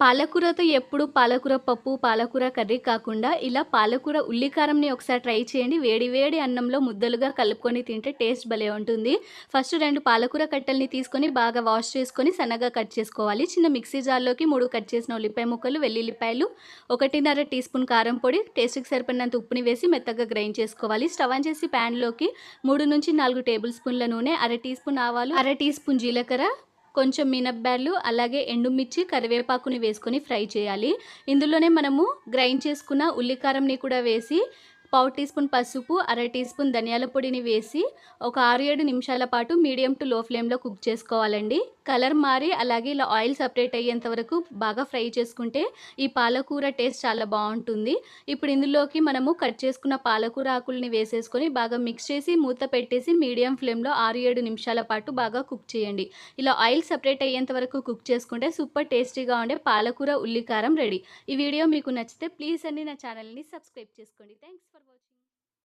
పాలకూరతో ఎప్పుడు పాలకూర పప్పు పాలకూర కర్రీ కాకుండా ఇలా పాలకూర ఉల్లికారంని ఒకసారి ట్రై చేయండి. వేడి వేడి అన్నంలో ముద్దలుగా కలుపుకొని తింటే టేస్ట్ భలే ఉంటుంది. ఫస్ట్ రెండు పాలకూర కట్టెల్ని తీసుకొని బాగా వాష్ చేసుకొని సన్నగా కట్ చేసుకోవాలి. చిన్న మిక్సీ జార్లోకి మూడు కట్ చేసిన ఉల్లిపాయ ముక్కలు వెల్లుల్లిపాయలు ఒకటిన్నర టీ స్పూన్ కారం పొడి టేస్ట్కి సరిపడినంత ఉప్పుని వేసి మెత్తగా గ్రైండ్ చేసుకోవాలి. స్టవ్ ఆన్ చేసి ప్యాన్లోకి మూడు నుంచి నాలుగు టేబుల్ స్పూన్ల నూనె అర టీ స్పూన్ ఆవాలు అర టీ స్పూన్ జీలకర్ర కొంచెం మినప్బ్యాళ్ళు అలాగే ఎండుమిర్చి కరివేపాకుని వేసుకొని ఫ్రై చేయాలి. ఇందులోనే మనము గ్రైండ్ చేసుకున్న ఉల్లికారంని కూడా వేసి పావు టీ స్పూన్ పసుపు అర టీ స్పూన్ ధనియాల పొడిని వేసి ఒక ఆరు ఏడు నిమిషాల పాటు మీడియం టు లో ఫ్లేమ్లో కుక్ చేసుకోవాలండి. కలర్ మారి అలాగే ఇలా ఆయిల్ సపరేట్ అయ్యేంత వరకు బాగా ఫ్రై చేసుకుంటే ఈ పాలకూర టేస్ట్ చాలా బాగుంటుంది. ఇప్పుడు ఇందులోకి మనము కట్ చేసుకున్న పాలకూర ఆకుల్ని వేసేసుకొని బాగా మిక్స్ చేసి మూత పెట్టేసి మీడియం ఫ్లేమ్లో ఆరు ఏడు నిమిషాల పాటు బాగా కుక్ చేయండి. ఇలా ఆయిల్ సపరేట్ అయ్యేంత వరకు కుక్ చేసుకుంటే సూపర్ టేస్టీగా ఉండే పాలకూర ఉల్లికారం రెడీ. ఈ వీడియో మీకు నచ్చితే ప్లీజ్ అండి నా ఛానల్ని సబ్స్క్రైబ్ చేసుకోండి. Thanks for